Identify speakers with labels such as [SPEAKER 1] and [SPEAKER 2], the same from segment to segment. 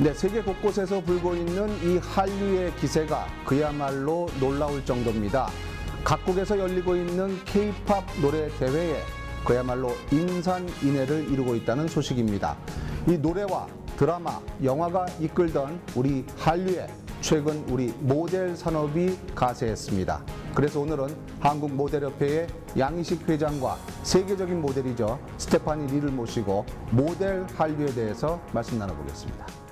[SPEAKER 1] 네, 세계 곳곳에서 불고 있는 이 한류의 기세가 그야말로 놀라울 정도입니다. 각국에서 열리고 있는 K-팝 노래 대회에 그야말로 인산인해를 이루고 있다는 소식입니다. 이 노래와 드라마, 영화가 이끌던 우리 한류의 최근 우리 모델 산업이 가세했습니다. 그래서 오늘은 한국 모델협회의 양희식 회장과 세계적인 모델이죠 스테파니 리를 모시고 모델 한류에 대해서 말씀 나눠보겠습니다.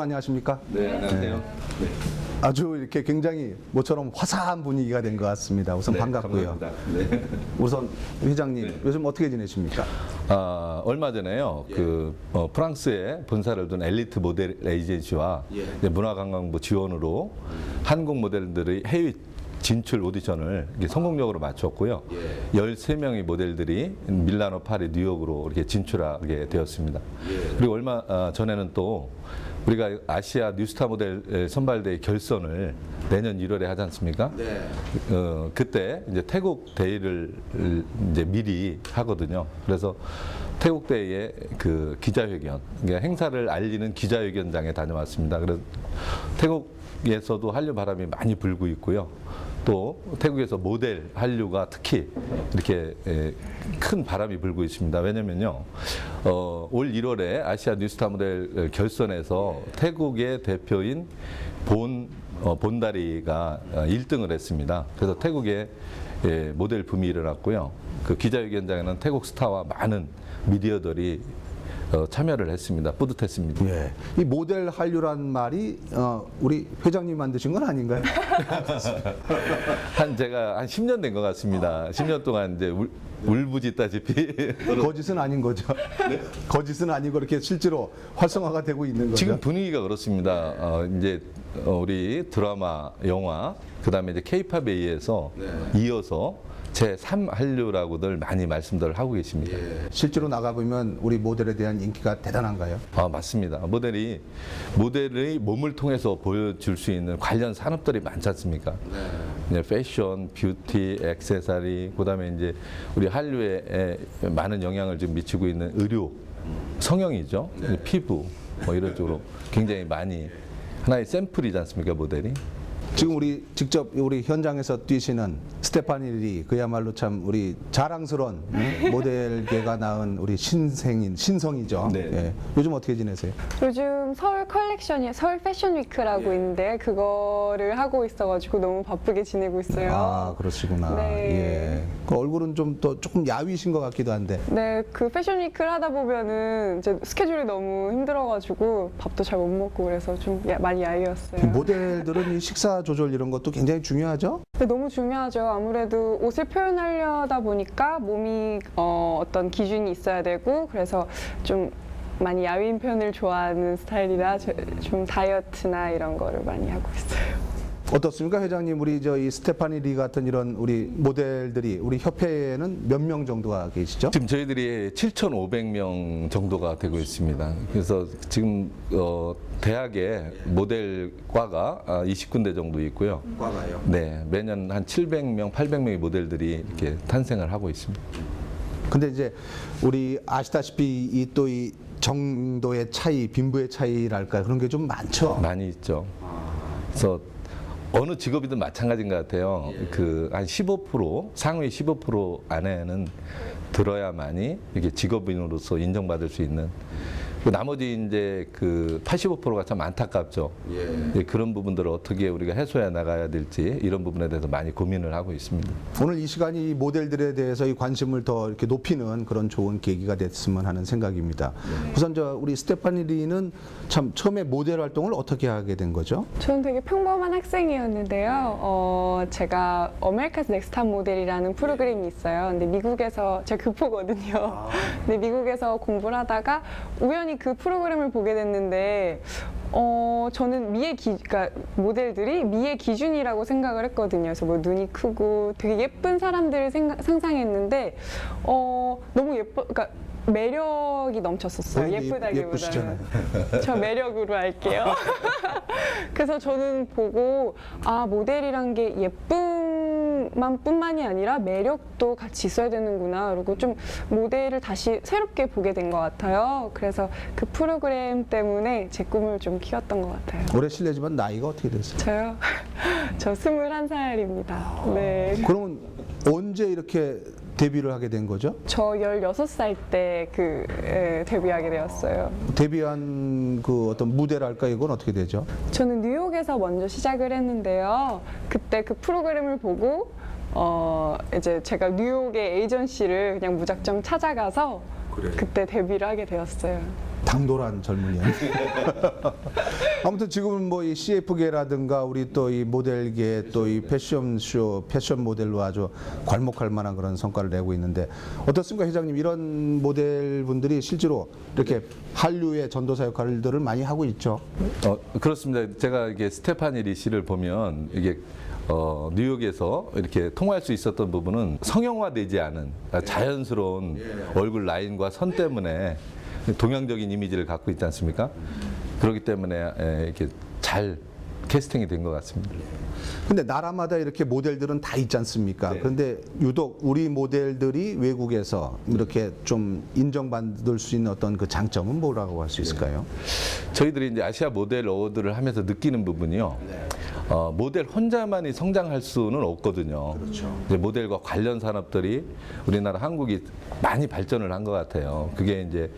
[SPEAKER 1] 두분 안녕하십니까?
[SPEAKER 2] 네, 안녕하세요. 네.
[SPEAKER 1] 아주 이렇게 굉장히 모처럼 화사한 분위기가 된 것 같습니다. 우선
[SPEAKER 2] 네,
[SPEAKER 1] 반갑고요.
[SPEAKER 2] 네.
[SPEAKER 1] 우선 회장님 요즘 어떻게 지내십니까?
[SPEAKER 2] 아, 얼마 전에요. 그 어, 프랑스에 본사를 둔 엘리트 모델 에이전시와 이제 문화관광부 지원으로 한국 모델들의 해외 진출 오디션을 이렇게 성공적으로 마쳤고요. 13명의 모델들이 밀라노, 파리, 뉴욕으로 이렇게 진출하게 되었습니다. 그리고 얼마 아, 전에는 또 우리가 아시아 뉴스타 모델 선발대회 결선을 내년 1월에 하지 않습니까? 어, 그때 이제 태국 대회를 이제 미리 하거든요. 그래서 태국 대회에 그 기자회견, 그러니까 행사를 알리는 기자회견장에 다녀왔습니다. 그래서 태국에서도 한류 바람이 많이 불고 있고요. 또 태국에서 모델 한류가 특히 이렇게 에, 큰 바람이 불고 있습니다. 왜냐면요, 어, 올 1월에 아시아 뉴스타 모델 결선에서 태국의 대표인 본 어, 본다리가 어, 1등을 했습니다. 그래서 태국에 예, 모델 붐이 일어났고요. 그 기자회견장에는 태국 스타와 많은 미디어들이 어, 참여를 했습니다. 뿌듯했습니다.
[SPEAKER 1] 예. 이 모델 한류란 말이 어, 우리 회장님 만드신 건 아닌가요?
[SPEAKER 2] 한 제가 한 10년 된 것 같습니다. 10년 동안 이제 울, 울부짖다시피
[SPEAKER 1] 거짓은 아닌 거죠. 거짓은 아니고 이렇게 실제로 활성화가 되고 있는 거죠.
[SPEAKER 2] 지금 분위기가 그렇습니다. 어, 이제 어, 우리 드라마, 영화, 그다음에 이제 케이팝에 의해서 이어서 제3 한류라고들 많이 말씀들 하고 계십니다.
[SPEAKER 1] 실제로 나가 보면 우리 모델에 대한 인기가 대단한가요?
[SPEAKER 2] 아, 맞습니다. 모델이 모델의 몸을 통해서 보여줄 수 있는 관련 산업들이 많지 않습니까? 이제 패션, 뷰티, 액세서리, 그 다음에 이제 우리 한류에 많은 영향을 좀 미치고 있는 의료, 성형이죠. 피부 뭐 이런 쪽으로 굉장히 많이 하나의 샘플이지 않습니까, 모델이?
[SPEAKER 1] 지금 우리 직접 우리 현장에서 뛰시는 스테파니 리 그야말로 참 우리 자랑스러운 음, 모델계가 낳은 우리 신생인 신성이죠.
[SPEAKER 2] 네.
[SPEAKER 1] 예. 요즘 어떻게 지내세요?
[SPEAKER 3] 요즘 서울 컬렉션이 서울 패션 위크라고 있는데 그거를 하고 있어가지고 너무 바쁘게 지내고 있어요.
[SPEAKER 1] 아 그러시구나.
[SPEAKER 3] 네.
[SPEAKER 1] 예. 그 얼굴은 좀 더 조금 야위신 것 같기도 한데.
[SPEAKER 3] 네, 그 패션 위크를 하다 보면은 이제 스케줄이 너무 힘들어가지고 밥도 잘 못 먹고 그래서 좀 야- 많이 야위였어요.
[SPEAKER 1] 이 모델들은 이 식사 조절 이런 것도 굉장히 중요하죠.
[SPEAKER 3] 근데 너무 중요하죠. 아무래도 옷을 표현하려다 보니까 몸이 어, 어떤 기준이 있어야 되고 그래서 좀 많이 야윈 편을 좋아하는 스타일이라 저- 좀 다이어트나 이런 거를 많이 하고 있어요.
[SPEAKER 1] 어떻습니까, 회장님? 우리 저 이 스테파니 리 같은 이런 우리 모델들이 우리 협회에는 몇 명 정도가 계시죠?
[SPEAKER 2] 지금 저희들이 7,500명 정도가 되고 있습니다. 그래서 지금 어, 대학에 모델과가 아, 20군데 정도 있고요.
[SPEAKER 1] 과가요.
[SPEAKER 2] 네, 매년 한 700명, 800명의 모델들이 이렇게 탄생을 하고 있습니다.
[SPEAKER 1] 근데 이제 우리 아시다시피 이 또 이 정도의 차이, 빈부의 차이랄까 그런 게 좀 많죠.
[SPEAKER 2] 많이 있죠. 그래서 어느 직업이든 마찬가지인 것 같아요. 그한 15% 상위 15% 안에는 들어야만이 이렇게 직업인으로서 인정받을 수 있는 그 나머지 이제 그 85%가 참 안타깝죠. 예, 그런 부분들을 어떻게 우리가 해소해 나가야 될지 이런 부분에 대해서 많이 고민을 하고 있습니다.
[SPEAKER 1] 오늘 이 시간이 이 모델들에 대해서 이 관심을 더 이렇게 높이는 그런 좋은 계기가 됐으면 하는 생각입니다. 우선 저 우리 스테파니 리는 참 처음에 모델 활동을 어떻게 하게 된 거죠?
[SPEAKER 3] 저는 되게 평범한 학생이었는데요. 어, 제가 어메리카스 넥스탑 모델이라는 프로그램이 있어요. 근데 미국에서 제가 교포거든요. 근데 미국에서 공부를 하다가 우연히 그 프로그램을 보게 됐는데 어, 저는 미의 기, 그러니까 모델들이 미의 기준이라고 생각을 했거든요. 그래서 뭐 눈이 크고 되게 예쁜 사람들을 생각, 상상했는데 어, 너무 예뻐, 그러니까 매력이 넘쳤었어요.
[SPEAKER 1] 본인이
[SPEAKER 3] 예쁘다기보다는.
[SPEAKER 1] 예쁘시잖아요.
[SPEAKER 3] 저 매력으로 할게요. 그래서 저는 보고 아 모델이란 게 예 쁨만 뿐만이 아니라 매력도 같이 있어야 되는구나. 그리고 좀 모델을 다시 새롭게 보게 된 것 같아요. 그래서 그 프로그램 때문에 제 꿈을 좀 키웠던 것 같아요.
[SPEAKER 1] 올해 실례지만 나이가 어떻게 되세요?
[SPEAKER 3] 저요? 저 21살입니다. 네.
[SPEAKER 1] 그러면 언제 이렇게 데뷔를 하게 된 거죠?
[SPEAKER 3] 저 16살 때 그 데뷔하게 되었어요.
[SPEAKER 1] 데뷔한 그 어떤 무대랄까 이건 어떻게 되죠?
[SPEAKER 3] 저는 뉴욕에서 먼저 시작을 했는데요. 그때 그 프로그램을 보고 어 이제 제가 뉴욕의 에이전시를 그냥 무작정 찾아가서 그때 데뷔를 하게 되었어요.
[SPEAKER 1] 당돌한 젊은이였네. 아무튼 지금은 뭐 이 CF계라든가 우리 또 이 모델계 또 이 패션쇼, 패션 모델로 아주 괄목할 만한 그런 성과를 내고 있는데 어떻습니까, 회장님? 이런 모델분들이 실제로 이렇게 한류의 전도사 역할들을 많이 하고 있죠.
[SPEAKER 2] 어, 그렇습니다. 제가 이게 스테파니 리 씨를 보면 이게 어, 뉴욕에서 이렇게 통화할 수 있었던 부분은 성형화되지 않은 아, 자연스러운 얼굴 라인과 선 때문에 동양적인 이미지를 갖고 있지 않습니까? 그렇기 때문에 에, 이렇게 잘 캐스팅이 된 것 같습니다.
[SPEAKER 1] 근데 나라마다 이렇게 모델들은 다 있지 않습니까? 그런데 유독 우리 모델들이 외국에서 이렇게 좀 인정받을 수 있는 어떤 그 장점은 뭐라고 할 수 있을까요?
[SPEAKER 2] 저희들이 이제 아시아 모델 어워드를 하면서 느끼는 부분이요. 어, 모델 혼자만이 성장할 수는 없거든요. 이제 모델과 관련 산업들이 우리나라 한국이 많이 발전을 한 것 같아요. 그게 이제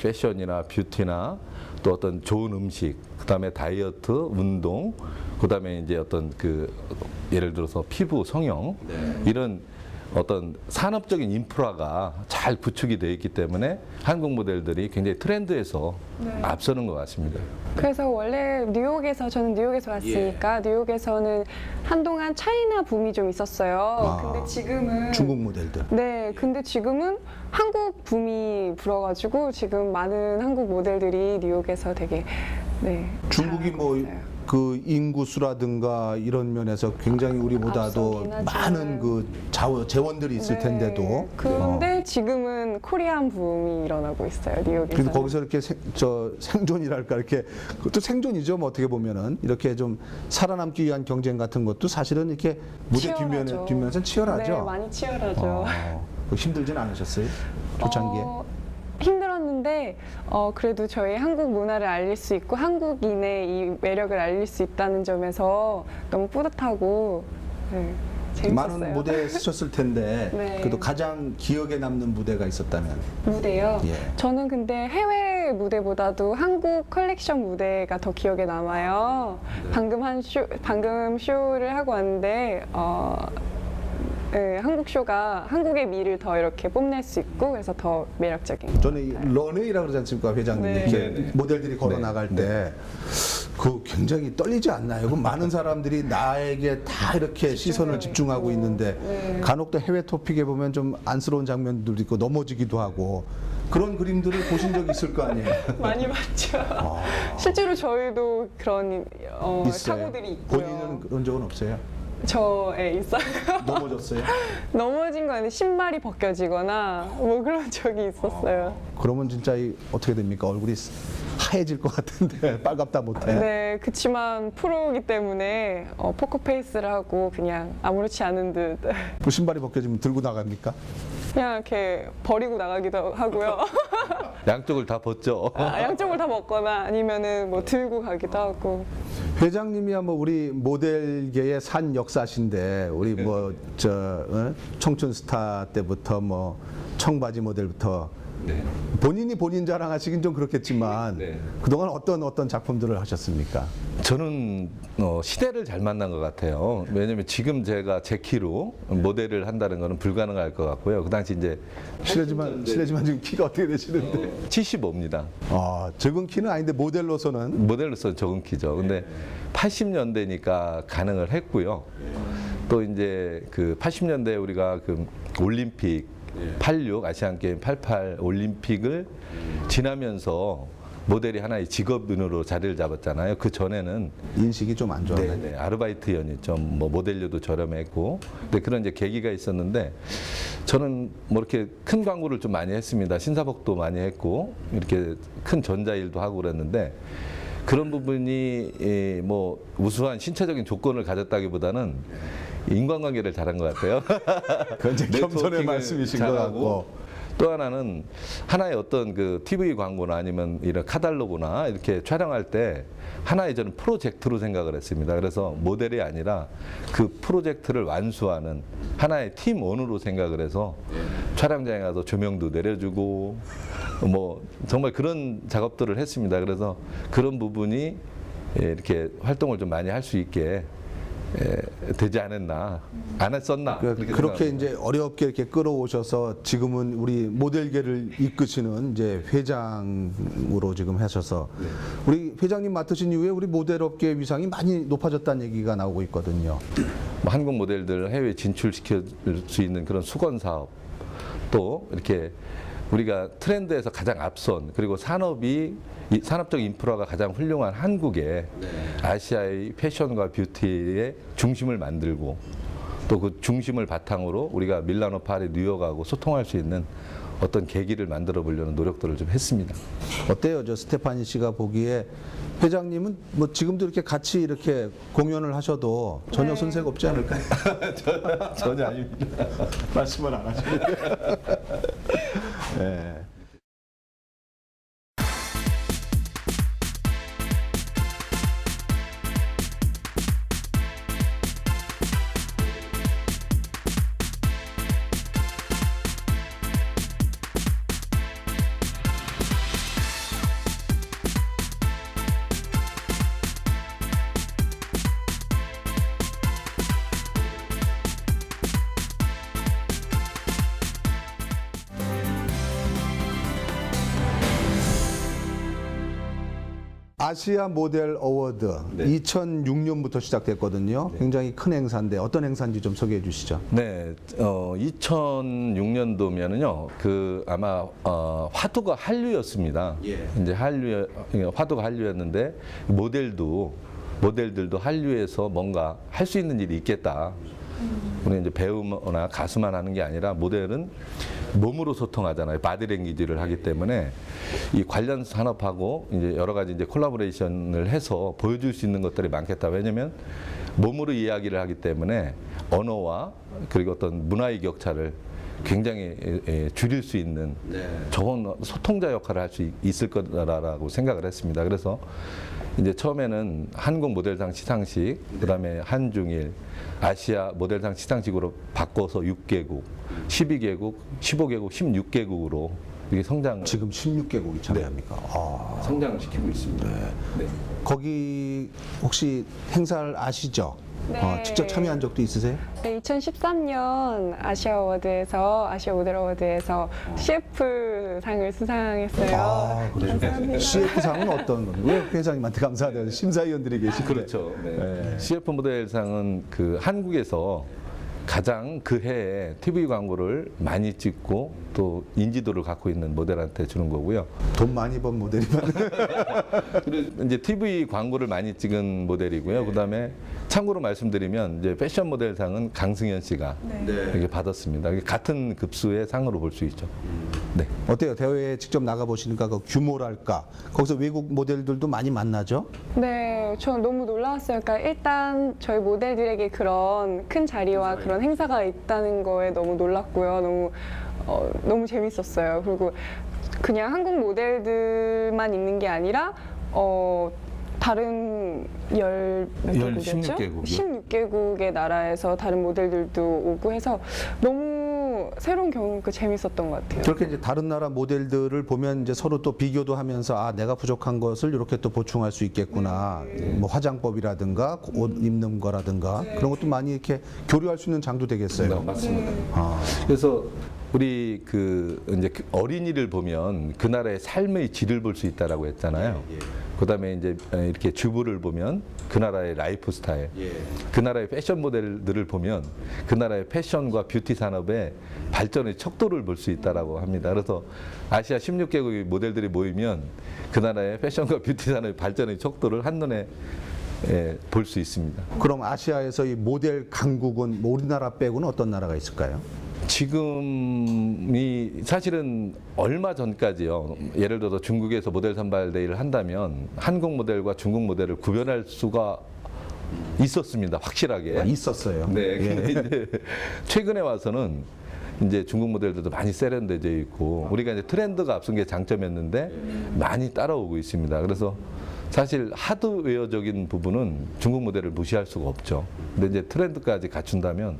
[SPEAKER 2] 패션이나 뷰티나 또 어떤 좋은 음식, 그 다음에 다이어트, 운동, 그 다음에 이제 어떤 그 예를 들어서 피부 성형 이런 어떤 산업적인 인프라가 잘 구축이 되어 있기 때문에 한국 모델들이 굉장히 트렌드에서 앞서는 것 같습니다.
[SPEAKER 3] 그래서 원래 뉴욕에서 저는 뉴욕에서 왔으니까 뉴욕에서는 한동안 차이나 붐이 좀 있었어요.
[SPEAKER 1] 아,
[SPEAKER 3] 근데 지금은
[SPEAKER 1] 중국 모델들.
[SPEAKER 3] 네, 근데 지금은 한국 붐이 불어가지고 지금 많은 한국 모델들이 뉴욕에서 되게 네.
[SPEAKER 1] 중국이 뭐
[SPEAKER 3] 있어요.
[SPEAKER 1] 그 인구수라든가 이런 면에서 굉장히 우리보다도
[SPEAKER 3] 앞서긴 하지만.
[SPEAKER 1] 많은 그 자원, 재원들이 있을
[SPEAKER 3] 네.
[SPEAKER 1] 텐데도 어.
[SPEAKER 3] 그런데 지금은 코리안 붐이 일어나고 있어요 뉴욕에서.
[SPEAKER 1] 그래도 거기서 이렇게 생, 저 생존이랄까 이렇게 그것도 생존이죠 뭐 어떻게 보면은 이렇게 좀 살아남기 위한 경쟁 같은 것도 사실은 이렇게 무대 뒷면에 뒷면에서 치열하죠.
[SPEAKER 3] 네, 많이 치열하죠.
[SPEAKER 1] 어, 그 힘들진 않으셨어요? 초창기에?
[SPEAKER 3] 어, 힘들었는데 어, 그래도 저희 한국 문화를 알릴 수 있고 한국인의 이 매력을 알릴 수 있다는 점에서 너무 뿌듯하고 네, 재밌었어요.
[SPEAKER 1] 많은 무대에 쓰셨을 텐데
[SPEAKER 3] 네.
[SPEAKER 1] 그래도 가장 기억에 남는 무대가 있었다면
[SPEAKER 3] 무대요.
[SPEAKER 1] 예.
[SPEAKER 3] 저는 근데 해외 무대보다도 한국 컬렉션 무대가 더 기억에 남아요.
[SPEAKER 1] 네.
[SPEAKER 3] 방금 한 쇼, 방금 쇼를 하고 왔는데 어, 네, 한국 쇼가 한국의 미를 더 이렇게 뽐낼 수 있고 그래서 더 매력적인. 것
[SPEAKER 1] 저는 이
[SPEAKER 3] 같아요.
[SPEAKER 1] 런웨이라고 그러지 않습니까 회장님
[SPEAKER 3] 네.
[SPEAKER 1] 이렇게
[SPEAKER 2] 네, 네.
[SPEAKER 1] 모델들이 걸어
[SPEAKER 2] 네,
[SPEAKER 1] 나갈 때 그 굉장히 떨리지 않나요? 그 많은 사람들이 나에게 다 이렇게 시선을 집중하고 있는데
[SPEAKER 3] 네.
[SPEAKER 1] 간혹 또 해외 토픽에 보면 좀 안쓰러운 장면들도 있고 넘어지기도 하고 그런 그림들을 보신 적 있을 거 아니에요?
[SPEAKER 3] 많이 봤죠. 실제로 저희도 그런 어,
[SPEAKER 1] 아. 있어요.
[SPEAKER 3] 사고들이 있고요.
[SPEAKER 1] 본인은 그런 적은 없어요?
[SPEAKER 3] 저에 있어요.
[SPEAKER 1] 넘어졌어요?
[SPEAKER 3] 넘어진 거 아닌데 신발이 벗겨지거나 뭐 그런 적이 있었어요.
[SPEAKER 1] 그러면 진짜 이 어떻게 됩니까? 얼굴이 하얘질 것 같은데 빨갛다 못해.
[SPEAKER 3] 네, 그치만 프로이기 때문에 어, 포커페이스를 하고 그냥 아무렇지 않은 듯
[SPEAKER 1] 그 신발이 벗겨지면 들고 나갑니까?
[SPEAKER 3] 그냥 이렇게 버리고 나가기도 하고요.
[SPEAKER 2] 양쪽을 다 벗죠.
[SPEAKER 3] 아, 양쪽을 다 먹거나 아니면은 뭐 들고 가기도 하고.
[SPEAKER 1] 회장님이야 뭐 우리 모델계의 산 역사신데 우리 뭐 저 청춘 스타 때부터 뭐 청바지 모델부터
[SPEAKER 2] 네.
[SPEAKER 1] 본인이 본인 자랑하시긴 좀 그렇겠지만
[SPEAKER 2] 네.
[SPEAKER 1] 그동안 어떤 어떤 작품들을 하셨습니까?
[SPEAKER 2] 저는 어, 시대를 잘 만난 것 같아요. 왜냐면 지금 제가 제 키로 모델을 한다는 거는 불가능할 것 같고요. 그 당시 이제
[SPEAKER 1] 실례지만 실례지만 지금 키가 어떻게 되시는데?
[SPEAKER 2] 75입니다.
[SPEAKER 1] 아 적은 키는 아닌데 모델로서는
[SPEAKER 2] 모델로서 적은 키죠. 근데 80년대니까 가능을 했고요. 또 이제 그 80년대 우리가 그 올림픽 86 아시안 게임 88 올림픽을 지나면서 모델이 하나의 직업군으로 자리를 잡았잖아요. 그 전에는
[SPEAKER 1] 인식이 좀 안 좋았나요?
[SPEAKER 2] 네, 네. 아르바이트 연이 좀뭐 모델료도 저렴했고, 근데 그런 이제 계기가 있었는데 저는 뭐 이렇게 큰 광고를 좀 많이 했습니다. 신사복도 많이 했고 이렇게 큰 전자일도 하고 그랬는데 그런 부분이 이, 뭐 우수한 신체적인 조건을 가졌다기보다는 인간관계를 잘한 것 같아요.
[SPEAKER 1] 그건 이제 겸손의 말씀이신 것 같고.
[SPEAKER 2] 또 하나는 하나의 어떤 그 TV 광고나 아니면 이런 카달로그나 이렇게 촬영할 때 하나의 저는 프로젝트로 생각을 했습니다. 그래서 모델이 아니라 그 프로젝트를 완수하는 하나의 팀원으로 생각을 해서 촬영장에 가서 조명도 내려주고 뭐 정말 그런 작업들을 했습니다. 그래서 그런 부분이 예, 이렇게 활동을 좀 많이 할 수 있게 예, 되지 않았나 안 했었나
[SPEAKER 1] 그-
[SPEAKER 2] 그렇게.
[SPEAKER 1] 이제 어렵게 이렇게 끌어오셔서 지금은 우리 모델계를 이끄시는 이제 회장으로 지금 하셔서 우리 회장님 맡으신 이후에 우리 모델업계 위상이 많이 높아졌다는 얘기가 나오고 있거든요.
[SPEAKER 2] 뭐 한국 모델들 해외 진출시킬 수 있는 그런 수건 사업 또 이렇게 우리가 트렌드에서 가장 앞선 그리고 산업이 이 산업적 인프라가 가장 훌륭한 한국에 아시아의 패션과 뷰티의 중심을 만들고 또 그 중심을 바탕으로 우리가 밀라노, 파리, 뉴욕하고 소통할 수 있는 어떤 계기를 만들어 보려는 노력들을 좀 했습니다.
[SPEAKER 1] 어때요, 저 스테파니 씨가 보기에 회장님은 뭐 지금도 이렇게 같이 이렇게 공연을 하셔도 전혀
[SPEAKER 3] 네.
[SPEAKER 1] 손색 없지 않을까요?
[SPEAKER 2] 전혀 아닙니다.
[SPEAKER 1] 말씀을 안 하시는데. 네. 아시아 모델 어워드
[SPEAKER 2] 네.
[SPEAKER 1] 2006년부터 시작됐거든요. 굉장히 큰 행사인데 어떤 행사인지 좀 소개해 주시죠.
[SPEAKER 2] 네, 어, 2006년도면은요, 그 아마 어, 화두가 한류였습니다. 이제 한류, 화두가 한류였는데 모델도 모델들도 한류에서 뭔가 할 수 있는 일이 있겠다. 우리 이제 배우나 가수만 하는 게 아니라 모델은 몸으로 소통하잖아요. 바디랭귀지를 하기 때문에 이 관련 산업하고 이제 여러 가지 이제 콜라보레이션을 해서 보여줄 수 있는 것들이 많겠다. 왜냐면 몸으로 이야기를 하기 때문에 언어와 그리고 어떤 문화의 격차를 굉장히 줄일 수 있는 좋은 소통자 역할을 할 수 있을 거라고 생각을 했습니다. 그래서 이제 처음에는 한국 모델상 시상식, 그다음에 한중일, 아시아 모델상 시상식으로 바꿔서 6개국, 12개국, 15개국, 16개국으로 이게 성장
[SPEAKER 1] 지금 16개국이 참여합니까? 아,
[SPEAKER 2] 성장시키고 있습니다. 네.
[SPEAKER 1] 거기 혹시 행사를 아시죠?
[SPEAKER 3] 네.
[SPEAKER 1] 어, 직접 참여한 적도 있으세요?
[SPEAKER 3] 네, 2013년 아시아 어워드에서 아시아 모델 어워드에서 CF 상을 수상했어요.
[SPEAKER 1] 아, 그래요?
[SPEAKER 3] 감사합니다.
[SPEAKER 1] CF상은 어떤 건가요? 왜 회장님한테 감사하다는 심사위원들이 계시는데.
[SPEAKER 2] 그렇죠. 네.
[SPEAKER 1] 네.
[SPEAKER 2] CF 모델상은 그 한국에서 가장 그 해에 TV 광고를 많이 찍고 또 인지도를 갖고 있는 모델한테 주는 거고요.
[SPEAKER 1] 돈 많이 번 모델이면
[SPEAKER 2] 이제 TV 광고를 많이 찍은 모델이고요. 그다음에 참고로 말씀드리면 이제 패션 모델상은 강승현 씨가 이렇게 받았습니다. 같은 급수의 상으로 볼 수 있죠. 네.
[SPEAKER 1] 어때요? 대회에 직접 나가 보시니까 그 규모랄까? 거기서 외국 모델들도 많이 만나죠?
[SPEAKER 3] 네, 저 너무 놀라웠어요. 그러니까 일단 저희 모델들에게 그런 큰 자리와 그런 행사가 있다는 거에 너무 놀랐고요. 너무 어, 너무 재밌었어요. 그리고 그냥 한국 모델들만 있는 게 아니라 어, 다른 열, 몇
[SPEAKER 2] 열
[SPEAKER 3] 개국이었죠?
[SPEAKER 2] 16개국이요.
[SPEAKER 3] 16개국의 나라에서 다른 모델들도 오고 해서 너무 새로운 경험이 재밌었던 것 같아요.
[SPEAKER 1] 그렇게 이제 다른 나라 모델들을 보면 이제 서로 또 비교도 하면서 아 내가 부족한 것을 이렇게 또 보충할 수 있겠구나 뭐 화장법이라든가 옷 입는 거라든가 그런 것도 많이 이렇게 교류할 수 있는 장도 되겠어요.
[SPEAKER 2] 네, 맞습니다.
[SPEAKER 1] 아,
[SPEAKER 2] 그래서 우리 그 이제 그 어린이를 보면 그 나라의 삶의 질을 볼 수 있다라고 했잖아요. 그다음에 이제 이렇게 주부를 보면 그 나라의 라이프 스타일, 그 나라의 패션 모델들을 보면 그 나라의 패션과 뷰티 산업의 발전의 척도를 볼 수 있다라고 합니다. 그래서 아시아 16개국의 모델들이 모이면 그 나라의 패션과 뷰티 산업의 발전의 척도를 한눈에 예, 볼 수 있습니다.
[SPEAKER 1] 그럼 아시아에서 이 모델 강국은 뭐 우리나라 빼고는 어떤 나라가 있을까요?
[SPEAKER 2] 지금이 사실은 얼마 전까지요. 예를 들어서 중국에서 모델 선발 대회를 한다면 한국 모델과 중국 모델을 구별할 수가 있었습니다. 확실하게.
[SPEAKER 1] 아, 있었어요.
[SPEAKER 2] 네.
[SPEAKER 1] 예.
[SPEAKER 2] 근데 이제 최근에 와서는 이제 중국 모델들도 많이 세련되어 있고 우리가 이제 트렌드가 앞선 게 장점이었는데 많이 따라오고 있습니다. 그래서 사실 하드웨어적인 부분은 중국 모델을 무시할 수가 없죠. 근데 이제 트렌드까지 갖춘다면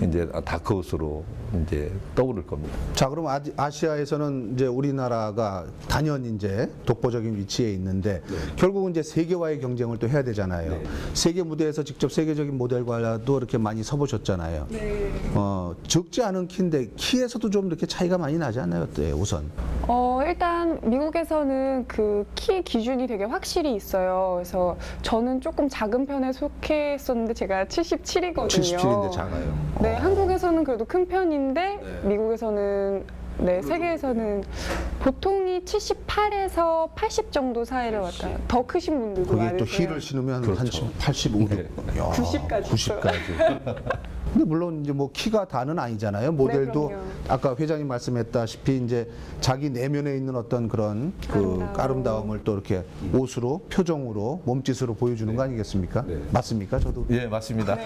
[SPEAKER 2] 이제 다크호스로 이제 떠오를 겁니다.
[SPEAKER 1] 자, 그럼 아- 아시아에서는 이제 우리나라가 단연 이제 독보적인 위치에 있는데 결국은 이제 세계와의 경쟁을 또 해야 되잖아요. 세계 무대에서 직접 세계적인 모델과도 이렇게 많이 서보셨잖아요. 어, 적지 않은 키인데 키에서도 좀 이렇게 차이가 많이 나지 않나요? 어때요, 우선?
[SPEAKER 3] 어, 일단 미국에서는 그 키 기준이 되게 확실히 있어요. 그래서 저는 조금 작은 편에 속했었는데 제가 77이거든요.
[SPEAKER 1] 77인데 작아요.
[SPEAKER 3] 네, 한국에서는 그래도 큰 편인데 미국에서는 네, 세계에서는 보통이 78에서 80 정도 사이를 왔다. 더 크신 분들도
[SPEAKER 1] 거기에
[SPEAKER 3] 많으세요.
[SPEAKER 1] 또 힐을 신으면 한
[SPEAKER 2] 그렇죠.
[SPEAKER 1] 85,
[SPEAKER 2] 네.
[SPEAKER 3] 90 까지
[SPEAKER 1] 90까지. 근데 물론 이제 뭐 키가 다는 아니잖아요. 모델도
[SPEAKER 3] 네.
[SPEAKER 1] 아까 회장님 말씀했다시피 이제 자기 내면에 있는 어떤 그런 그
[SPEAKER 3] 아름다움.
[SPEAKER 1] 아름다움을 또 이렇게 옷으로 표정으로 몸짓으로 보여주는 거 아니겠습니까?
[SPEAKER 2] 네.
[SPEAKER 1] 맞습니까? 저도
[SPEAKER 2] 예, 맞습니다.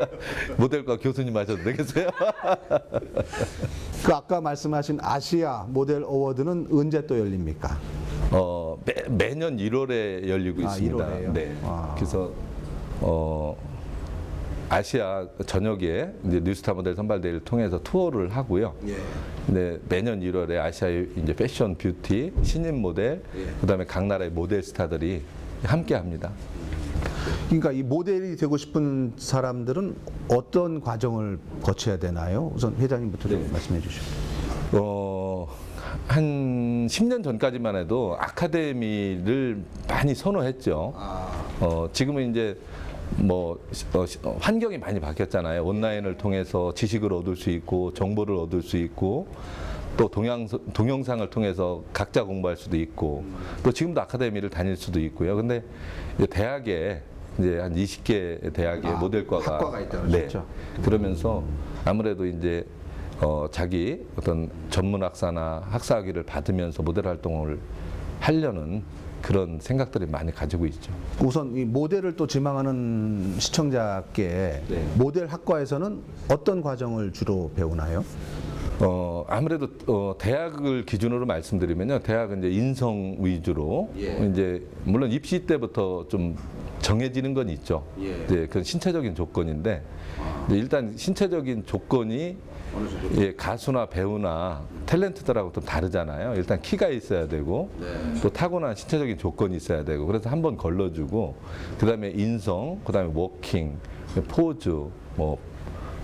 [SPEAKER 2] 모델과 교수님 하셔도 되겠어요?
[SPEAKER 1] 그 아까 말씀하신 아시아 모델 어워드는 언제 또 열립니까?
[SPEAKER 2] 어, 매, 매년 1월에 열리고
[SPEAKER 1] 아,
[SPEAKER 2] 있습니다.
[SPEAKER 1] 1월 에요?
[SPEAKER 2] 네.
[SPEAKER 1] 아.
[SPEAKER 2] 그래서 어, 아시아 전역에 이제 뉴스타 모델 선발 대회를 통해서 투어를 하고요.
[SPEAKER 1] 예.
[SPEAKER 2] 네, 매년 1월에 아시아의 이제 패션 뷰티 신인 모델 그다음에 각 나라의 모델 스타들이 함께 합니다.
[SPEAKER 1] 그러니까 이 모델이 되고 싶은 사람들은 어떤 과정을 거쳐야 되나요? 우선 회장님부터 좀
[SPEAKER 2] 네.
[SPEAKER 1] 말씀해 주시죠.
[SPEAKER 2] 어, 한 10년 전까지만 해도 아카데미를 많이 선호했죠. 어, 지금은 이제 뭐 어, 시- 어, 환경이 많이 바뀌었잖아요. 온라인을 통해서 지식을 얻을 수 있고 정보를 얻을 수 있고 또 동양, 동영상을 통해서 각자 공부할 수도 있고 또 지금도 아카데미를 다닐 수도 있고요. 근데 이제 대학에 이제 한 20개 대학의
[SPEAKER 1] 아,
[SPEAKER 2] 모델과가
[SPEAKER 1] 학과가 있다고
[SPEAKER 2] 네.
[SPEAKER 1] 그러셨죠?
[SPEAKER 2] 그러면서 아무래도 이제 어, 자기 어떤 전문 학사나 학사 학위를 받으면서 모델 활동을 하려는 그런 생각들이 많이 가지고 있죠.
[SPEAKER 1] 우선 이 모델을 또 지망하는 시청자께
[SPEAKER 2] 네.
[SPEAKER 1] 모델 학과에서는 어떤 과정을 주로 배우나요?
[SPEAKER 2] 어, 아무래도 어, 대학을 기준으로 말씀드리면요. 대학은 이제 인성 위주로 이제 물론 입시 때부터 좀 정해지는 건 있죠. 이제 그건 신체적인 조건인데 이제 일단 신체적인 조건이 예, 가수나 배우나 탤런트들하고 좀 다르잖아요. 일단 키가 있어야 되고 또 타고난 신체적인 조건이 있어야 되고 그래서 한 번 걸러주고 그다음에 인성, 그다음에 워킹, 포즈, 뭐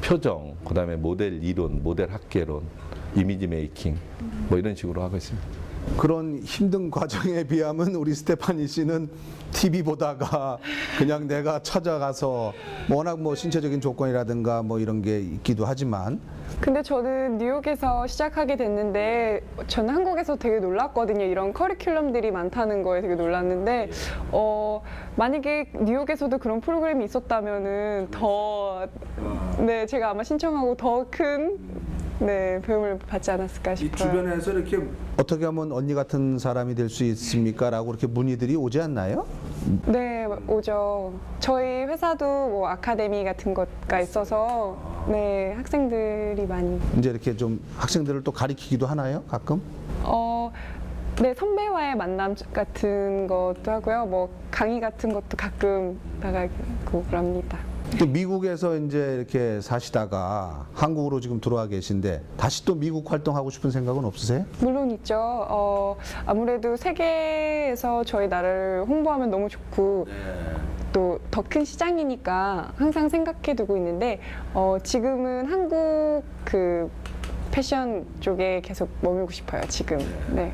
[SPEAKER 2] 표정, 그다음에 모델 이론, 모델 학계론, 이미지 메이킹 뭐 이런 식으로 하고 있습니다.
[SPEAKER 1] 그런 힘든 과정에 비하면 우리 스테파니 씨는 TV 보다가 그냥 내가 찾아가서 뭐 워낙 뭐 신체적인 조건이라든가 뭐 이런 게 있기도 하지만
[SPEAKER 3] 근데 저는 뉴욕에서 시작하게 됐는데 저는 한국에서 되게 놀랐거든요. 이런 커리큘럼들이 많다는 거에 되게 놀랐는데 어, 만약에 뉴욕에서도 그런 프로그램이 있었다면은 더 네, 제가 아마 신청하고 더큰 네, 배움을 받지 않았을까
[SPEAKER 1] 이
[SPEAKER 3] 싶어요.
[SPEAKER 1] 주변에서 이렇게 어떻게 하면 언니 같은 사람이 될 수 있습니까? 라고 이렇게 문의들이 오지 않나요?
[SPEAKER 3] 네, 오죠. 저희 회사도 뭐 아카데미 같은 것가 있어서 네, 학생들이 많이
[SPEAKER 1] 이제 이렇게 좀 학생들을 또 가리키기도 하나요? 가끔?
[SPEAKER 3] 어, 네, 선배와의 만남 같은 것도 하고요. 뭐 강의 같은 것도 가끔 나가고 그럽니다.
[SPEAKER 1] 또 미국에서 이제 이렇게 사시다가 한국으로 지금 들어와 계신데 다시 또 미국 활동하고 싶은 생각은 없으세요?
[SPEAKER 3] 물론 있죠. 어, 아무래도 세계에서 저희 나라를 홍보하면 너무 좋고 또 더 큰 시장이니까 항상 생각해 두고 있는데 어, 지금은 한국 그 패션 쪽에 계속 머물고 싶어요. 지금. 네.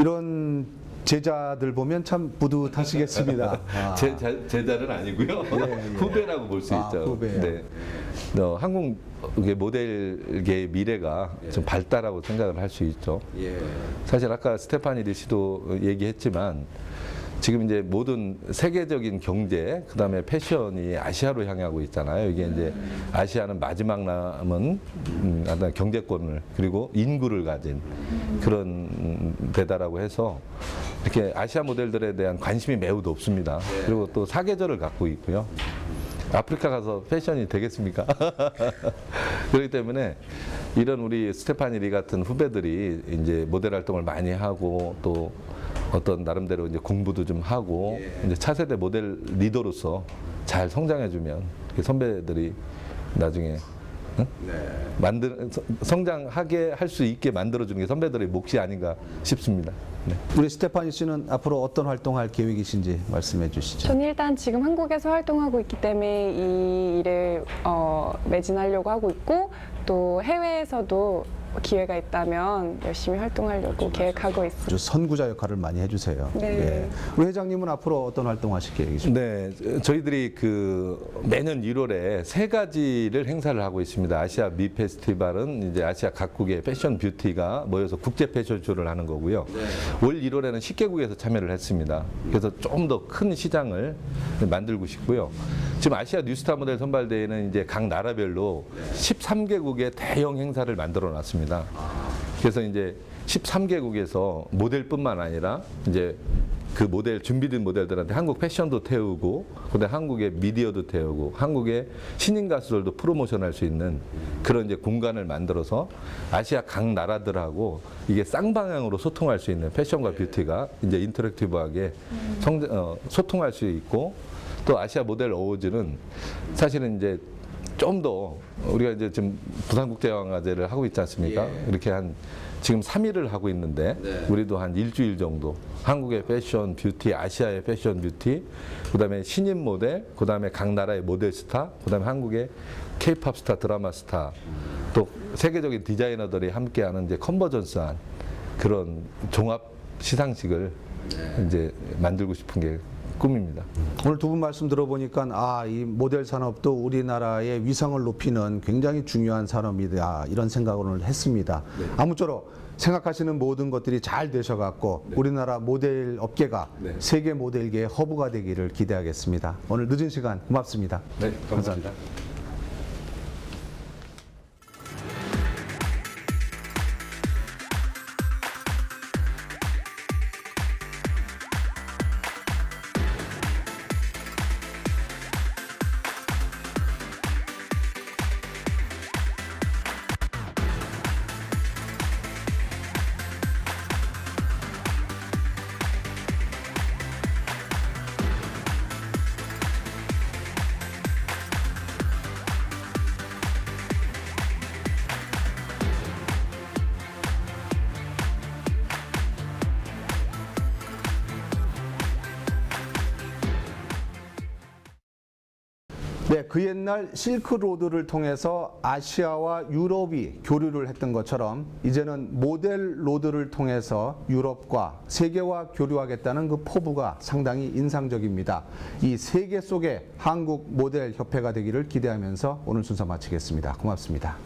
[SPEAKER 1] 이런 제자들 보면 참 뿌듯하시겠습니다. 아.
[SPEAKER 2] 제, 제, 제자는 아니고요.
[SPEAKER 1] 예.
[SPEAKER 2] 후배라고 볼 수
[SPEAKER 1] 아,
[SPEAKER 2] 있죠.
[SPEAKER 1] 후배요.
[SPEAKER 2] 네. 어, 한국 모델계의 미래가 좀 밝다라고 생각을 할 수 있죠. 사실 아까 스테파니 리씨도 얘기했지만 지금 이제 모든 세계적인 경제, 그 다음에 패션이 아시아로 향하고 있잖아요. 이게 이제 아시아는 마지막 남은 음, 경제권을 그리고 인구를 가진 그런 음, 데다라고 해서 이렇게 아시아 모델들에 대한 관심이 매우 높습니다. 그리고 또 사계절을 갖고 있고요. 아프리카 가서 패션이 되겠습니까? 그렇기 때문에 이런 우리 스테파니 리 같은 후배들이 이제 모델 활동을 많이 하고 또 어떤 나름대로 이제 공부도 좀 하고 이제 차세대 모델 리더로서 잘 성장해주면 그 선배들이 나중에 응? 만들 서- 성장하게 할 수 있게 만들어주는 게 선배들의 몫이 아닌가 싶습니다. 네.
[SPEAKER 1] 우리 스테파니 씨는 앞으로 어떤 활동할 계획이신지 말씀해 주시죠.
[SPEAKER 3] 저는 일단 지금 한국에서 활동하고 있기 때문에 이 일에 어, 매진하려고 하고 있고 또 해외에서도 기회가 있다면 열심히 활동하려고 계획하고 있습니다.
[SPEAKER 1] 아주 선구자 역할을 많이 해주세요.
[SPEAKER 3] 네.
[SPEAKER 1] 예. 우리 회장님은 앞으로 어떤 활동하실 계획이십니까?
[SPEAKER 2] 네, 저희들이 그 매년 1월에 세 가지를 행사를 하고 있습니다. 아시아 미 페스티벌은 이제 아시아 각국의 패션 뷰티가 모여서 국제 패션쇼를 하는 거고요. 올 1월에는 10개국에서 참여를 했습니다. 그래서 좀 더 큰 시장을 만들고 싶고요. 지금 아시아 뉴스타 모델 선발대회는 이제 각 나라별로 13개국의 대형 행사를 만들어 놨습니다. 그래서 이제 13개국에서 모델뿐만 아니라 이제 그 모델 준비된 모델들한테 한국 패션도 태우고 그다음에 한국의 미디어도 태우고 한국의 신인 가수들도 프로모션할 수 있는 그런 이제 공간을 만들어서 아시아 각 나라들하고 이게 쌍방향으로 소통할 수 있는 패션과 뷰티가 이제 인터랙티브하게 성, 어, 소통할 수 있고 또 아시아 모델 어워즈는 사실은 이제 좀 더 우리가 이제 지금 부산국제영화제를 하고 있지 않습니까? 이렇게 한 지금 3일을 하고 있는데 우리도 한 일주일 정도 한국의 패션 뷰티, 아시아의 패션 뷰티, 그다음에 신인 모델, 그다음에 각 나라의 모델 스타, 그다음에 한국의 케이팝 스타, 드라마 스타, 또 세계적인 디자이너들이 함께하는 이제 컨버전스한 그런 종합 시상식을 이제 만들고 싶은 게 꿈입니다.
[SPEAKER 1] 오늘 두 분 말씀 들어보니까 아, 이 모델 산업도 우리나라의 위상을 높이는 굉장히 중요한 산업이다 이런 생각을 오늘 했습니다. 아무쪼록 생각하시는 모든 것들이 잘 되셔 갖고 우리나라 모델 업계가 세계 모델계의 허브가 되기를 기대하겠습니다. 오늘 늦은 시간 고맙습니다.
[SPEAKER 2] 네, 감사합니다.
[SPEAKER 1] 네, 그 옛날 실크로드를 통해서 아시아와 유럽이 교류를 했던 것처럼 이제는 모델 로드를 통해서 유럽과 세계와 교류하겠다는 그 포부가 상당히 인상적입니다. 이 세계 속에 한국 모델 협회가 되기를 기대하면서 오늘 순서 마치겠습니다. 고맙습니다.